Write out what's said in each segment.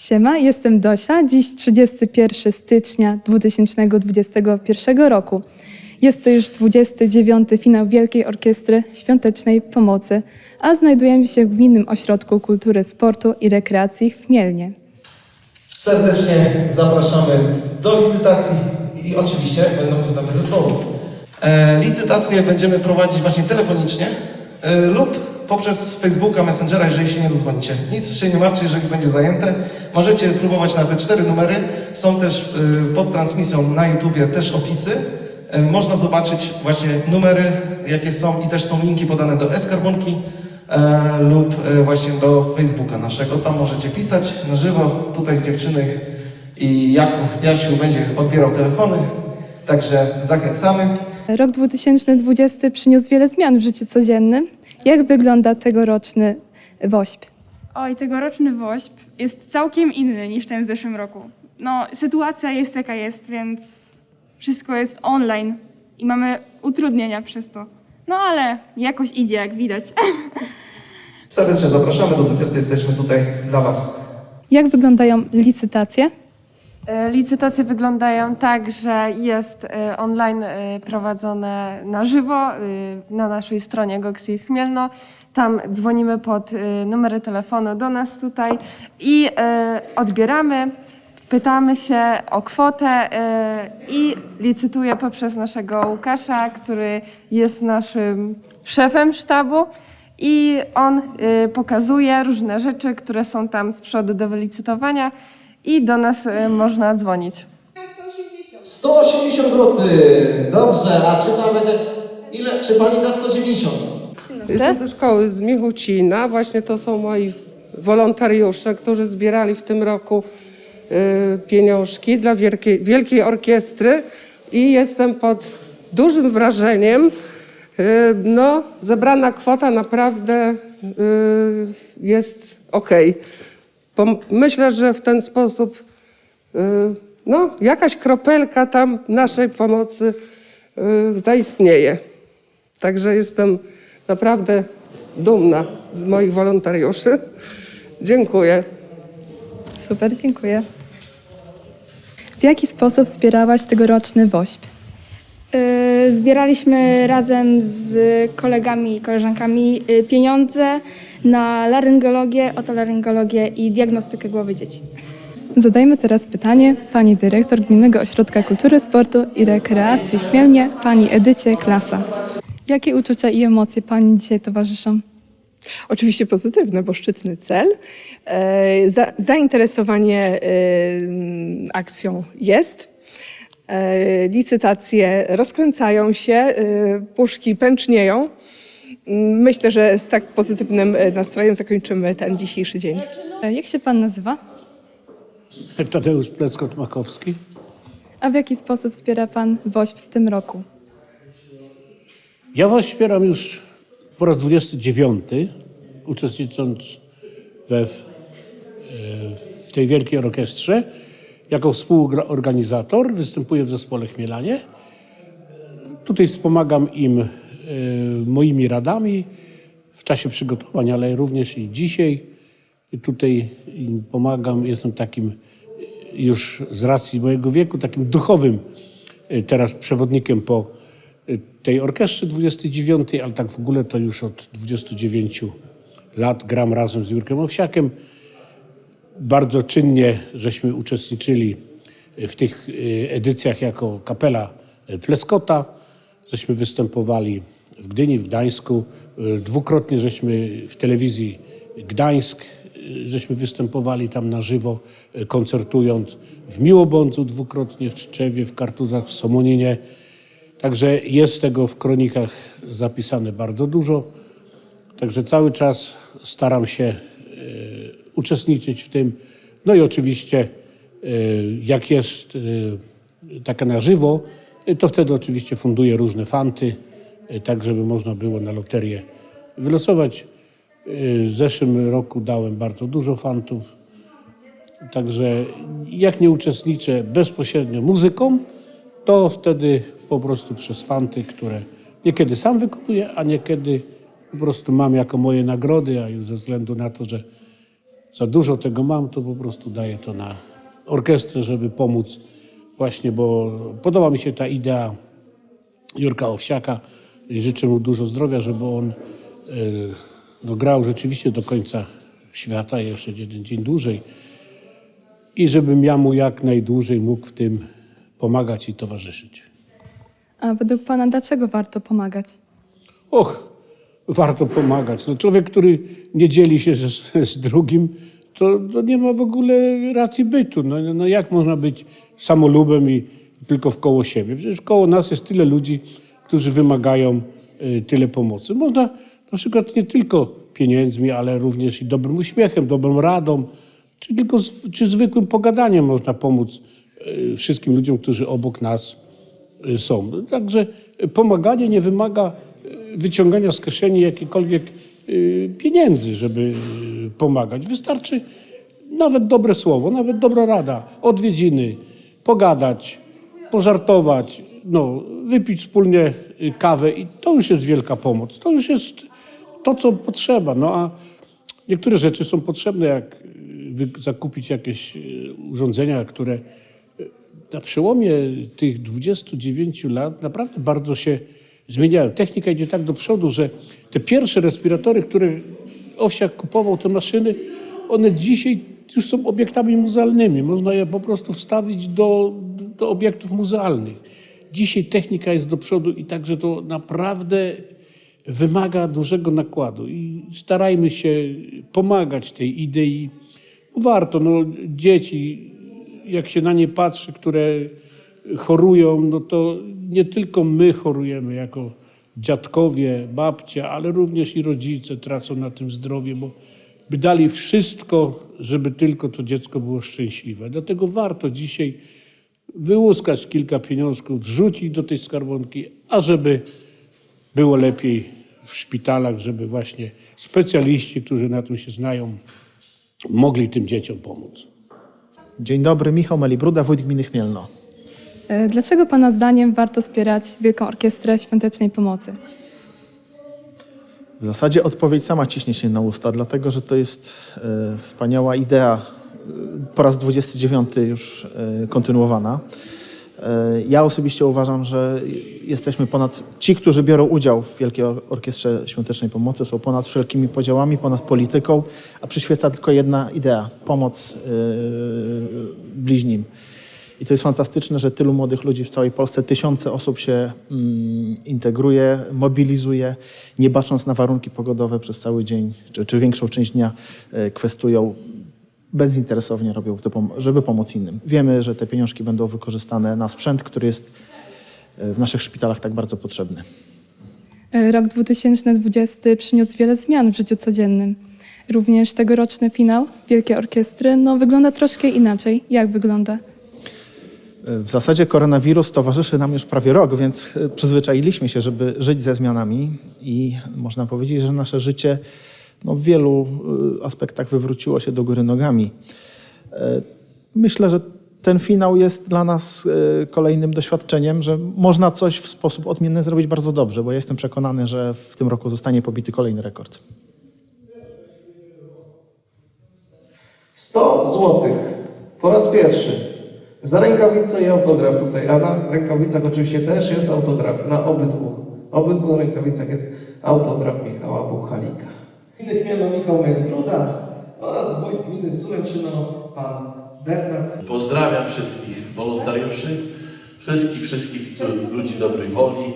Siema, jestem Dosia. Dziś 31 stycznia 2021 roku. Jest to już 29. finał Wielkiej Orkiestry Świątecznej Pomocy, a znajdujemy się w Gminnym Ośrodku Kultury, Sportu i Rekreacji w Chmielnie. Serdecznie zapraszamy do licytacji i oczywiście będą występy zespołów. E, licytacje będziemy prowadzić właśnie telefonicznie e, lub poprzez Facebooka, Messengera, jeżeli się nie dozwonicie. Nic się nie martwcie, jeżeli będzie zajęte. Możecie próbować na te cztery numery. Są też e, pod transmisją na YouTubie też opisy. E, można zobaczyć właśnie numery, jakie są i też są linki podane do Eskarbonki e, lub e, właśnie do Facebooka naszego. Tam możecie pisać na żywo. Tutaj dziewczyny i Jakub, Jasiu będzie odbierał telefony. Także zachęcamy. Rok 2020 przyniósł wiele zmian w życiu codziennym. Jak wygląda tegoroczny WOŚP? Oj, tegoroczny WOŚP jest całkiem inny niż ten w zeszłym roku. No, sytuacja jest jaka jest, więc wszystko jest online i mamy utrudnienia przez to. No ale jakoś idzie, jak widać. Serdecznie zapraszamy. Do 20 jesteśmy tutaj dla Was. Jak wyglądają licytacje? E, Licytacje wyglądają tak, że jest e, online e, prowadzone na żywo na naszej stronie Goxi Chmielno. Tam dzwonimy pod numery telefonu do nas tutaj i odbieramy, pytamy się o kwotę i licytuję poprzez naszego Łukasza, który jest naszym szefem sztabu. I on pokazuje różne rzeczy, które są tam z przodu do wylicytowania i do nas y, można dzwonić. 180 zł. Dobrze, a czy tam będzie. Ile? Czy pani da 190? Jestem ze szkoły z Michucina. Właśnie to są moi wolontariusze, którzy zbierali w tym roku y, pieniążki dla wielkiej, wielkiej orkiestry i jestem pod dużym wrażeniem. Y, no, zebrana kwota naprawdę y, jest ok. Myślę, że w ten sposób y, no, jakaś kropelka tam naszej pomocy y, zaistnieje. Także jestem naprawdę dumna z moich wolontariuszy. Dziękuję. Super, dziękuję. W jaki sposób wspierałaś tegoroczny WOŚP? Yy, Zbieraliśmy razem z kolegami i koleżankami yy, pieniądze na laryngologię, otolaryngologię i diagnostykę głowy dzieci. Zadajmy teraz pytanie pani dyrektor Gminnego Ośrodka Kultury, Sportu i Rekreacji w Chmielnie, pani Edycie Klasa. Jakie uczucia i emocje pani dzisiaj towarzyszą? Oczywiście pozytywne, bo szczytny cel. E, Za, zainteresowanie e, akcją jest. E, Licytacje rozkręcają się, e, puszki pęcznieją. Mm, Myślę, że z tak pozytywnym e, nastrojem zakończymy ten dzisiejszy dzień. Jak się pan nazywa? Tadeusz Pleskot-Makowski. A w jaki sposób wspiera pan WOŚP w tym roku? Ja was wspieram już po raz 29, uczestnicząc we, w, w tej wielkiej orkiestrze. Jako współorganizator występuję w zespole Chmielanie. Tutaj wspomagam im e, moimi radami w czasie przygotowań, ale również i dzisiaj. Tutaj pomagam, jestem takim e, już z racji mojego wieku, takim duchowym e, teraz przewodnikiem po tej orkiestrze 29, ale tak w ogóle to już od 29 lat gram razem z Jurkiem Owsiakiem. Bardzo czynnie żeśmy uczestniczyli w tych e, edycjach jako kapela e, Pleskota. Żeśmy występowali w Gdyni, w Gdańsku. E, Dwukrotnie żeśmy w telewizji Gdańsk, e, żeśmy występowali tam na żywo, e, koncertując w Miłobądzu dwukrotnie, w Czczewie, w Kartuzach, w Somoninie. Także jest tego w kronikach zapisane bardzo dużo. Także cały czas staram się e, uczestniczyć w tym. No i oczywiście, e, jak jest e, taka na żywo, e, to wtedy oczywiście funduję różne fanty, tak żeby można było na loterię wylosować. W zeszłym roku dałem bardzo dużo fantów. Także jak nie uczestniczę bezpośrednio muzyką, to wtedy po prostu przez fanty, które niekiedy sam wykonuję, a niekiedy po prostu mam jako moje nagrody, a już ze względu na to, że za dużo tego mam, to po prostu daję to na orkiestrę, żeby pomóc właśnie, bo podoba mi się ta idea Jurka Owsiaka i życzę mu dużo zdrowia, żeby on e, no, grał rzeczywiście do końca świata, jeszcze jeden dzień dłużej i żebym ja mu jak najdłużej mógł w tym pomagać i towarzyszyć. A według Pana dlaczego warto pomagać? Och, warto pomagać. No człowiek, który nie dzieli się z, z drugim, to, to nie ma w ogóle racji bytu. No, no jak można być samolubem i tylko w koło siebie? Przecież koło nas jest tyle ludzi, którzy wymagają y, tyle pomocy. Można na przykład nie tylko pieniędzmi, ale również i dobrym uśmiechem, dobrą radą, czy tylko z, czy zwykłym pogadaniem można pomóc y, wszystkim ludziom, którzy obok nas y, są. Także pomaganie nie wymaga wyciągania z kieszeni jakichkolwiek y, pieniędzy, żeby y, pomagać. Wystarczy nawet dobre słowo, nawet dobra rada, odwiedziny, pogadać, pożartować, no, wypić wspólnie y, kawę i to już jest wielka pomoc. To już jest to, co potrzeba. No a niektóre rzeczy są potrzebne, jak zakupić jakieś urządzenia, które na przełomie tych 29 lat naprawdę bardzo się zmieniają. Technika idzie tak do przodu, że te pierwsze respiratory, które Owsiak kupował, te maszyny, one dzisiaj już są obiektami muzealnymi. Można je po prostu wstawić do, do obiektów muzealnych. Dzisiaj technika jest do przodu i także to naprawdę wymaga dużego nakładu i starajmy się pomagać tej idei. Warto, no dzieci, jak się na nie patrzy, które chorują, no to nie tylko my chorujemy jako dziadkowie, babcia, ale również i rodzice tracą na tym zdrowie, bo by dali wszystko, żeby tylko to dziecko było szczęśliwe. Dlatego warto dzisiaj wyłuskać kilka pieniążków, wrzucić do tej skarbonki, a żeby było lepiej w szpitalach, żeby właśnie specjaliści, którzy na tym się znają, mogli tym dzieciom pomóc. Dzień dobry, Michał Melibruda, wójt gminy Chmielno. E, Dlaczego Pana zdaniem warto wspierać Wielką Orkiestrę Świątecznej Pomocy? W zasadzie odpowiedź sama ciśnie się na usta, dlatego że to jest e, wspaniała idea, e, po raz 29 już e, kontynuowana. E, ja osobiście uważam, że jesteśmy ponad, ci, którzy biorą udział w Wielkiej Or- Orkiestrze Świątecznej Pomocy są ponad wszelkimi podziałami, ponad polityką, a przyświeca tylko jedna idea, pomoc e, bliźnim. I to jest fantastyczne, że tylu młodych ludzi w całej Polsce, tysiące osób się mm, integruje, mobilizuje, nie bacząc na warunki pogodowe przez cały dzień, czy, czy większą część dnia e, kwestują, bezinteresownie robią to, żeby pomóc innym. Wiemy, że te pieniążki będą wykorzystane na sprzęt, który jest e, w naszych szpitalach tak bardzo potrzebny. E, Rok 2020 przyniósł wiele zmian w życiu codziennym. Również tegoroczny finał Wielkiej Orkiestry no, wygląda troszkę inaczej. Jak wygląda? W zasadzie koronawirus towarzyszy nam już prawie rok, więc e, przyzwyczailiśmy się, żeby żyć ze zmianami i można powiedzieć, że nasze życie no, w wielu e, aspektach wywróciło się do góry nogami. E, Myślę, że ten finał jest dla nas kolejnym doświadczeniem, że można coś w sposób odmienny zrobić bardzo dobrze, bo ja jestem przekonany, że w tym roku zostanie pobity kolejny rekord. 100 złotych po raz pierwszy za rękawicę i autograf tutaj, a na rękawicach oczywiście też jest autograf, na obydwu, obydwu rękawicach jest autograf Michała Buchalika. Gminy Chmielno Michał Melibruda oraz wójt gminy Sulęczyno pan Bernard Pozdrawiam wszystkich wolontariuszy, wszystkich, wszystkich ludzi dobrej woli,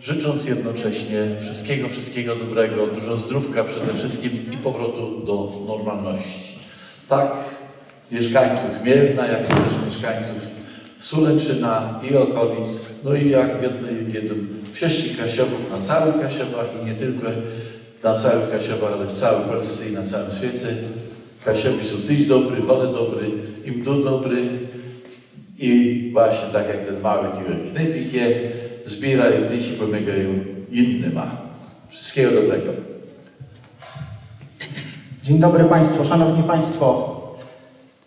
życząc jednocześnie wszystkiego, wszystkiego dobrego, dużo zdrówka przede wszystkim i powrotu do normalności. Tak mieszkańców Chmielna, jak też mieszkańców Sulęczyna i okolic, no i jak w jednym, jednym wsi Kasiobów na całych Kasiobach i nie tylko na całych Kasiobach, ale w całej Polsce i na całym świecie. Kasiowi są tyś dobry, bole dobry, im do dobry i właśnie tak jak ten mały knepik je zbiera i tyś i pomagają innym. Wszystkiego dobrego. Dzień dobry Państwu, Szanowni Państwo.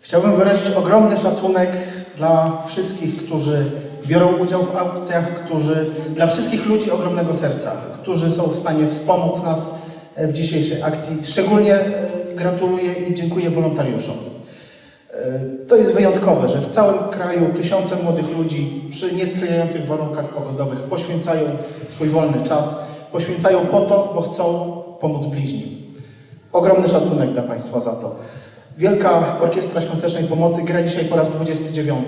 Chciałbym wyrazić ogromny szacunek dla wszystkich, którzy biorą udział w aukcjach, którzy, dla wszystkich ludzi ogromnego serca, którzy są w stanie wspomóc nas e, w dzisiejszej akcji. Szczególnie e, gratuluję i dziękuję wolontariuszom. E, To jest wyjątkowe, że w całym kraju tysiące młodych ludzi przy niesprzyjających warunkach pogodowych poświęcają swój wolny czas, poświęcają po to, bo chcą pomóc bliźnim. Ogromny szacunek dla Państwa za to. Wielka Orkiestra Świątecznej Pomocy gra dzisiaj po raz 29.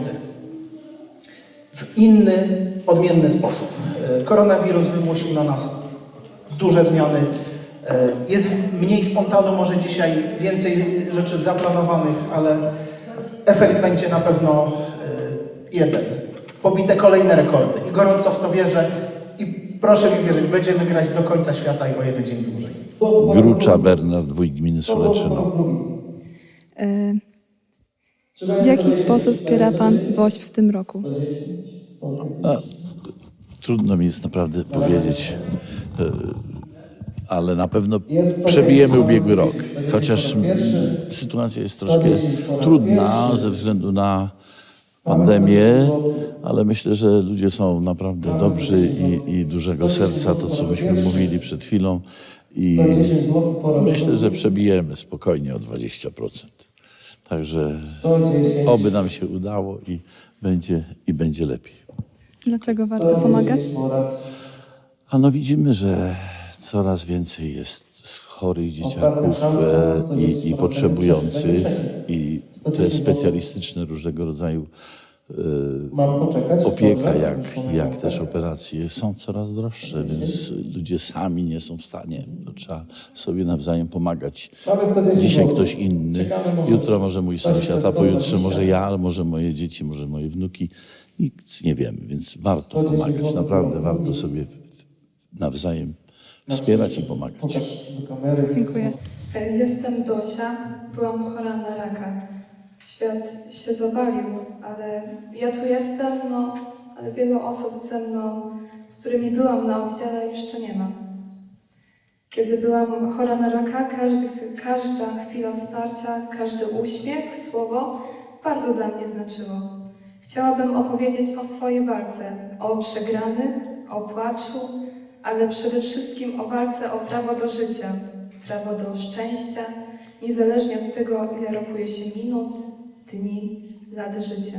W inny, odmienny sposób. E, Koronawirus wymusił na nas duże zmiany. E, Jest mniej spontanu, może dzisiaj więcej rzeczy zaplanowanych, ale efekt będzie na pewno e, jeden. Pobite kolejne rekordy. I gorąco w to wierzę. I proszę mi wierzyć, będziemy grać do końca świata i o jeden dzień dłużej. Grucza Bernard, wójt gminy Suleczyno. E, W jaki sposób wspiera Pan WOŚP w tym roku? A, trudno mi jest naprawdę powiedzieć, e, ale na pewno przebijemy ubiegły rok. Chociaż sytuacja jest troszkę trudna ze względu na pandemię, ale myślę, że ludzie są naprawdę dobrzy i, i dużego serca, to co myśmy mówili przed chwilą. I myślę, że przebijemy spokojnie o 20%. Także oby nam się udało i będzie, i będzie lepiej. Dlaczego warto pomagać? A no widzimy, że coraz więcej jest chorych dzieciaków e, i, i potrzebujących i te specjalistyczne różnego rodzaju e, opieka, jak, jak też operacje są coraz droższe, więc ludzie sami nie są w stanie. To trzeba sobie nawzajem pomagać. Dzisiaj ktoś inny, jutro może mój sąsiad, a pojutrze może ja, ale może moje dzieci, może moje wnuki. Nic nie wiemy, więc warto pomagać. Naprawdę warto sobie nawzajem wspierać i pomagać. Dziękuję. E, Jestem Dosia, byłam chora na raka. Świat się zawalił, ale ja tu jestem, no, ale wielu osób ze mną, z którymi byłam na oddziale, już to nie ma. Kiedy byłam chora na raka, każdy, każda chwila wsparcia, każdy uśmiech, słowo bardzo dla mnie znaczyło. Chciałabym opowiedzieć o swojej walce, o przegranych, o płaczu, ale przede wszystkim o walce o prawo do życia, prawo do szczęścia, niezależnie od tego, ile rokuje się minut, dni, lat życia.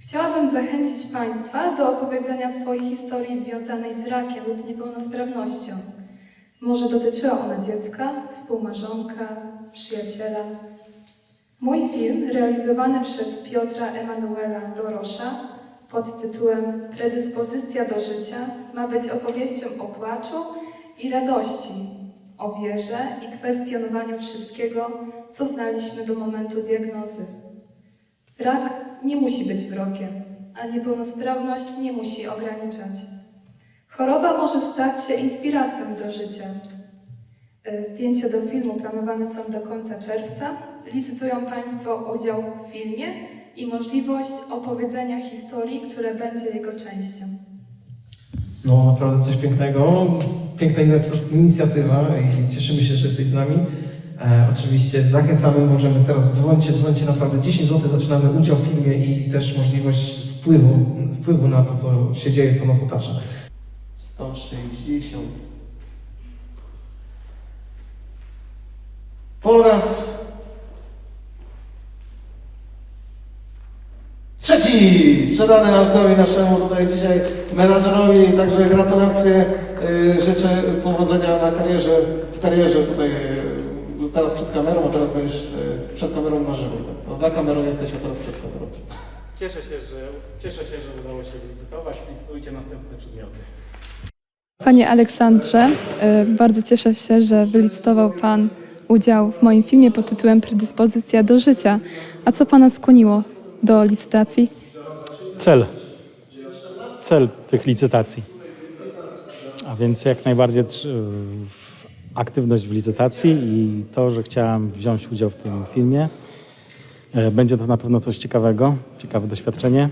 Chciałabym zachęcić Państwa do opowiedzenia swojej historii związanej z rakiem lub niepełnosprawnością. Może dotyczyła ona dziecka, współmarzonka, przyjaciela. Mój film, realizowany przez Piotra Emanuela Dorosza pod tytułem Predyspozycja do życia, ma być opowieścią o płaczu i radości, o wierze i kwestionowaniu wszystkiego, co znaliśmy do momentu diagnozy. Rak nie musi być wyrokiem, a niepełnosprawność nie musi ograniczać. Choroba może stać się inspiracją do życia. E, Zdjęcia do filmu planowane są do końca czerwca. Licytują Państwo udział w filmie i możliwość opowiedzenia historii, które będzie jego częścią. No naprawdę coś pięknego, piękna inicjatywa- i cieszymy się, że jesteś z nami. E, oczywiście zachęcamy, możemy teraz dzwońcie, dzwońcie naprawdę 10 zł, zaczynamy udział w filmie i też możliwość wpływu, wpływu na to, co się dzieje, co nas otacza. 160. Po raz trzeci sprzedany Alkowi naszemu tutaj dzisiaj menadżerowi, także gratulacje, y, życzę powodzenia na karierze, w karierze tutaj y, teraz przed kamerą, a teraz będziesz y, przed kamerą na żywo. Tak? No, za kamerą jesteś, a teraz przed kamerą. Cieszę się, że, cieszę się, że udało się licytować. Licytujcie następne przedmioty. Panie Aleksandrze, bardzo cieszę się, że wylicytował Pan udział w moim filmie pod tytułem Predyspozycja do życia. A co Pana skłoniło do licytacji? Cel. Cel tych licytacji. A więc jak najbardziej aktywność w licytacji i to, że chciałam wziąć udział w tym filmie. E, Będzie to na pewno coś ciekawego, ciekawe doświadczenie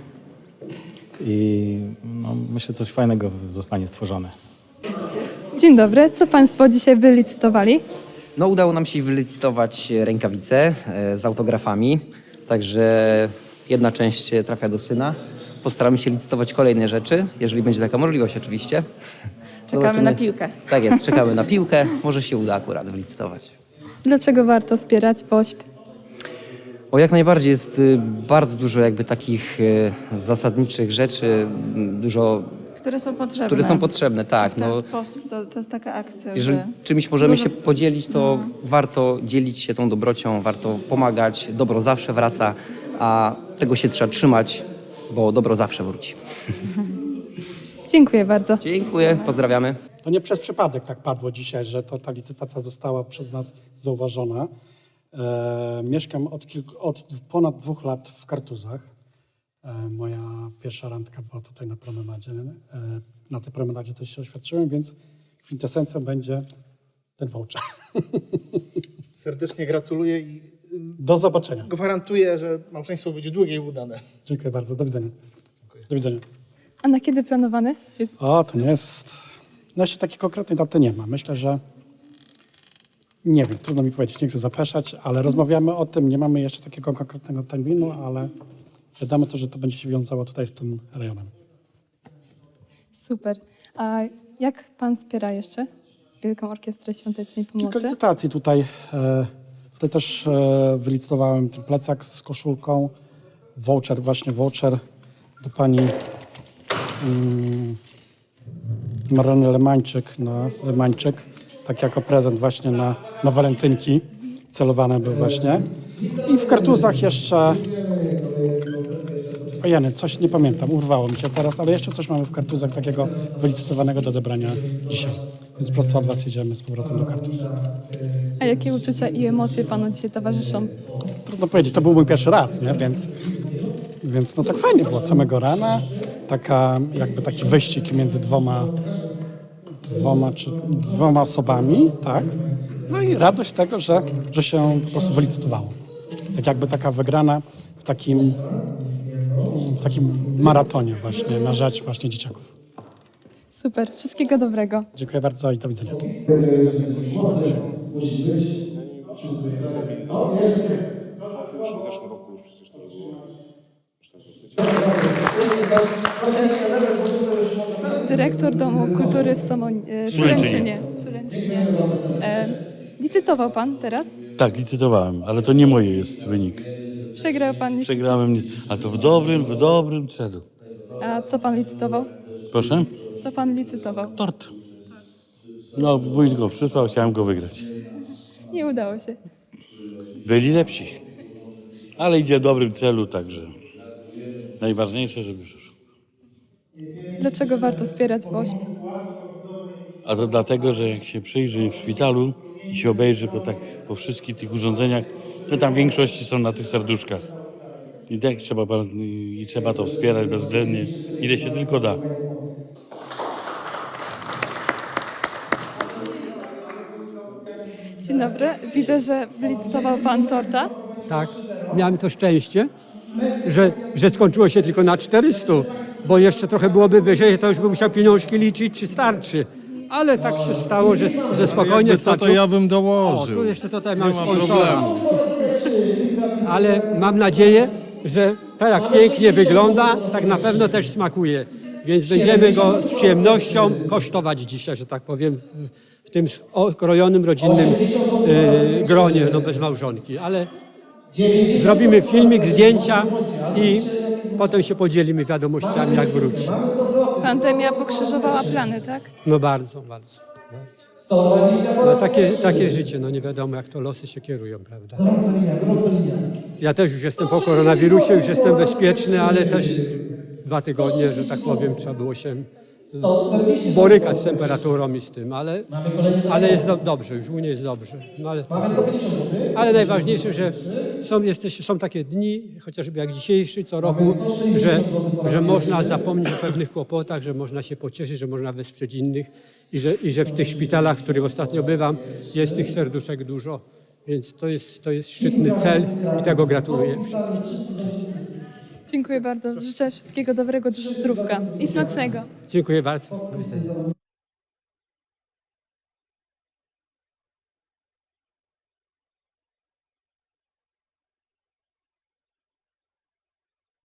i no, myślę, coś fajnego zostanie stworzone. Dzień dobry, co Państwo dzisiaj wylicytowali? No, udało nam się wylicytować rękawice e, z autografami, także jedna część trafia do syna. Postaramy się licytować kolejne rzeczy, jeżeli będzie taka możliwość oczywiście. Czekamy Zobaczymy. na piłkę. Tak jest, czekamy na piłkę. Może się uda akurat wylicytować. Dlaczego warto wspierać WOŚP? O jak najbardziej jest y, bardzo dużo jakby takich y, zasadniczych rzeczy, dużo, Które są potrzebne. które są potrzebne, tak. W ten No, sposób to, to jest taka akcja, jeżeli że czymś możemy dużo- się podzielić, to warto dzielić się tą dobrocią, warto pomagać. Dobro zawsze wraca, a tego się trzeba trzymać, bo dobro zawsze wróci. Dziękuję bardzo. Dziękuję, pozdrawiamy. To nie przez przypadek tak padło dzisiaj, że to ta licytacja została przez nas zauważona. E, mieszkam od, kilku, od ponad dwóch lat w Kartuzach. E, moja pierwsza randka była tutaj na promenadzie. E, na tej promenadzie też się oświadczyłem, więc kwintesencją będzie ten voucher. Serdecznie gratuluję i Do zobaczenia. gwarantuję, że małżeństwo będzie długie i udane. Dziękuję bardzo. Do widzenia. Do widzenia. A na kiedy planowany jest? O, to nie jest. No jeszcze takiej konkretnej daty nie ma. Myślę, że nie wiem, trudno mi powiedzieć, nie chcę zapeszać, ale rozmawiamy o tym. Nie mamy jeszcze takiego konkretnego terminu, ale wiadomo to, że to będzie się wiązało tutaj z tym rejonem. Super. A jak pan wspiera jeszcze Wielką Orkiestrę Świątecznej Kilka Pomocy? licytacji tutaj. E, tutaj też e, wylicytowałem ten plecak z koszulką, voucher, właśnie voucher do pani mm, Marleny Lemańczyk, na Lemańczyk, tak jako prezent właśnie na, na walentynki. Celowane był właśnie. I w kartuzach jeszcze... Ojeny, coś nie pamiętam, urwało mi się teraz, ale jeszcze coś mamy w kartuzach takiego wylicytowanego do odebrania dzisiaj. Więc prosto od Was jedziemy z powrotem do kartuz. A jakie uczucia i emocje panu dzisiaj towarzyszą? Trudno powiedzieć, to był mój pierwszy raz, nie? Więc, więc no tak fajnie było od samego rana. Taka, jakby taki wyścig między dwoma, dwoma, czy, dwoma osobami, tak? No i radość tego, że, że się po prostu wylicytowało. Tak jakby taka wygrana w takim, w takim maratonie właśnie na rzecz właśnie dzieciaków. Super. Wszystkiego dobrego. Dziękuję bardzo i do widzenia. Dyrektor Domu Kultury w Somoń, e, Sulęczynie. Sulęczynie. E, licytował pan teraz? Tak, licytowałem, ale to nie moje jest wynik. Przegrał pan. Przegrałem, a to w dobrym, w dobrym celu. A co pan licytował? Proszę? Co pan licytował? Tort. No, wójt go przysłał, chciałem go wygrać. Nie udało się. Byli lepsi. Ale idzie w dobrym celu, także najważniejsze, żeby przyszło. Dlaczego warto wspierać WOŚP? A to dlatego, że jak się przyjrzy w szpitalu i się obejrzy po, tak, po wszystkich tych urządzeniach, to tam w większości są na tych serduszkach. I tak trzeba, ba- i trzeba to wspierać bezwzględnie, ile się tylko da. Dzień dobry. Widzę, że wylicytował pan torta. Tak, miałem to szczęście, że, że skończyło się tylko na 400, bo jeszcze trochę byłoby wyżej, to już bym musiał pieniążki liczyć, czy starczy. Ale tak się stało, że, że spokojnie Jakby co, to starczyło. ja bym O, dołożył. tu jeszcze tutaj Nie mam ma sponsora. problemu. Ale mam nadzieję, że tak jak pięknie wygląda, tak na pewno też smakuje. Więc będziemy go z przyjemnością kosztować dzisiaj, że tak powiem, w tym okrojonym rodzinnym y, gronie, no bez małżonki. Ale zrobimy filmik, zdjęcia i potem się podzielimy wiadomościami, jak wróci. Pandemia pokrzyżowała plany, tak? No bardzo, bardzo. No takie, takie życie, no nie wiadomo jak to losy się kierują, prawda? Ja też już jestem po koronawirusie, już jestem bezpieczny, ale też dwa tygodnie, że tak powiem, trzeba było się borykać z temperaturą i z tym, ale, ale jest do, dobrze, już u mnie jest dobrze. No ale, ale najważniejsze, że są, jesteś, są takie dni, chociażby jak dzisiejszy, co roku, że, że można zapomnieć o pewnych kłopotach, że można się pocieszyć, że można wesprzeć innych i że, i że w tych szpitalach, w których ostatnio bywam, jest tych serduszek dużo. Więc to jest, to jest szczytny cel i tego gratuluję wszystkim. Dziękuję bardzo. Życzę wszystkiego dobrego, dużo zdrówka i smacznego. Dziękuję bardzo.